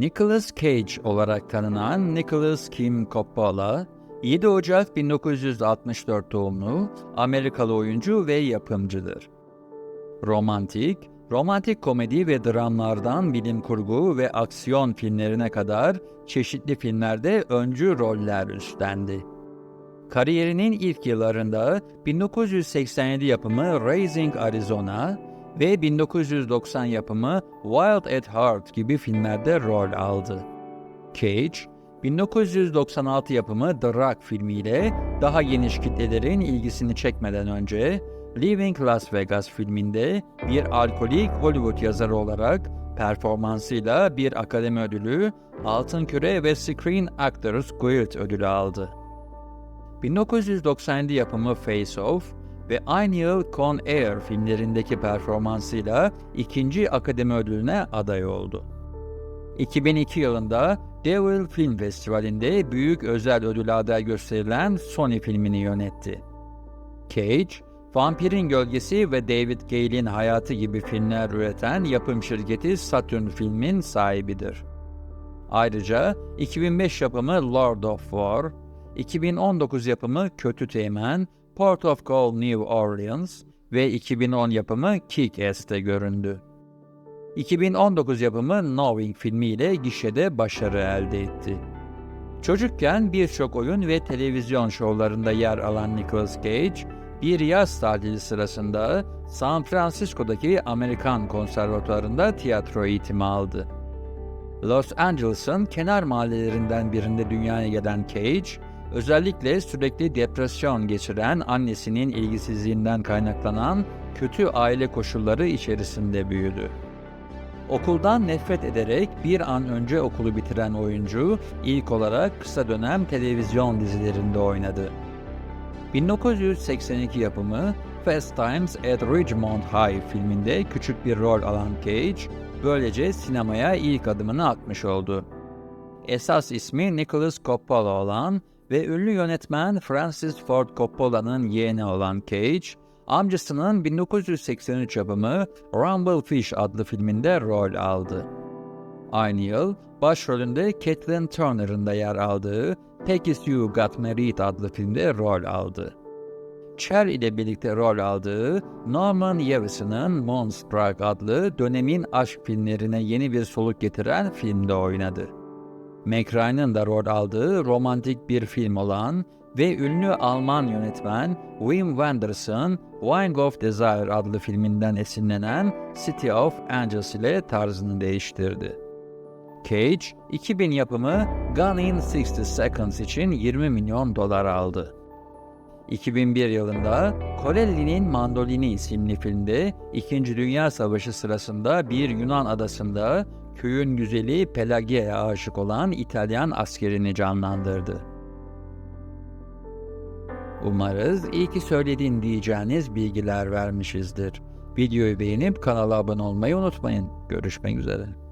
Nicholas Cage olarak tanınan Nicholas Kim Coppola, 7 Ocak 1964 doğumlu Amerikalı oyuncu ve yapımcıdır. Romantik, romantik komedi ve dramlardan bilim kurgu ve aksiyon filmlerine kadar çeşitli filmlerde öncü roller üstlendi. Kariyerinin ilk yıllarında 1987 yapımı Raising Arizona ve 1990 yapımı Wild at Heart gibi filmlerde rol aldı. Cage, 1996 yapımı The Rock filmiyle daha geniş kitlelerin ilgisini çekmeden önce Leaving Las Vegas filminde bir alkolik Hollywood yazarı olarak performansıyla bir akademi ödülü, Altın Küre ve Screen Actors Guild ödülü aldı. 1997 yapımı Face Off ve aynı yıl Con Air filmlerindeki performansıyla ikinci akademi ödülüne aday oldu. 2002 yılında Devil Film Festivali'nde büyük özel ödüle aday gösterilen Sony filmini yönetti. Cage, Vampirin Gölgesi ve David Gale'in hayatı gibi filmler üreten yapım şirketi Saturn Film'in sahibidir. Ayrıca 2005 yapımı Lord of War, 2019 yapımı Kötü Teğmen, Port of Call New Orleans ve 2010 yapımı Kick-Ass'te göründü. 2019 yapımı Knowing filmiyle gişede başarı elde etti. Çocukken birçok oyun ve televizyon şovlarında yer alan Nicolas Cage, bir yaz tatili sırasında San Francisco'daki Amerikan Konservatuarı'nda tiyatro eğitimi aldı. Los Angeles'ın kenar mahallelerinden birinde dünyaya gelen Cage, özellikle sürekli depresyon geçiren annesinin ilgisizliğinden kaynaklanan kötü aile koşulları içerisinde büyüdü. Okuldan nefret ederek bir an önce okulu bitiren oyuncu ilk olarak kısa dönem televizyon dizilerinde oynadı. 1982 yapımı Fast Times at Ridgemont High filminde küçük bir rol alan Cage, böylece sinemaya ilk adımını atmış oldu. Esas ismi Nicholas Coppola olan ve ünlü yönetmen Francis Ford Coppola'nın yeğeni olan Cage, amcasının 1983 yapımı Rumble Fish adlı filminde rol aldı. Aynı yıl başrolünde Kathleen Turner'ın da yer aldığı Peggy's You Got Married adlı filmde rol aldı. Cher ile birlikte rol aldığı Norman Yevison'ın Moonstruck adlı dönemin aşk filmlerine yeni bir soluk getiren filmde oynadı. Ryan'ın da rol aldığı romantik bir film olan ve ünlü Alman yönetmen Wim Wenders'ın Wine of Desire adlı filminden esinlenen City of Angels ile tarzını değiştirdi. Cage, 2000 yapımı Gone in 60 Seconds için 20 milyon dolar aldı. 2001 yılında Corelli'nin Mandolini isimli filmde İkinci Dünya Savaşı sırasında bir Yunan adasında köyün güzeli Pelagia'ya aşık olan İtalyan askerini canlandırdı. Umarız iyi ki söyledin diyeceğiniz bilgiler vermişizdir. Videoyu beğenip kanala abone olmayı unutmayın. Görüşmek üzere.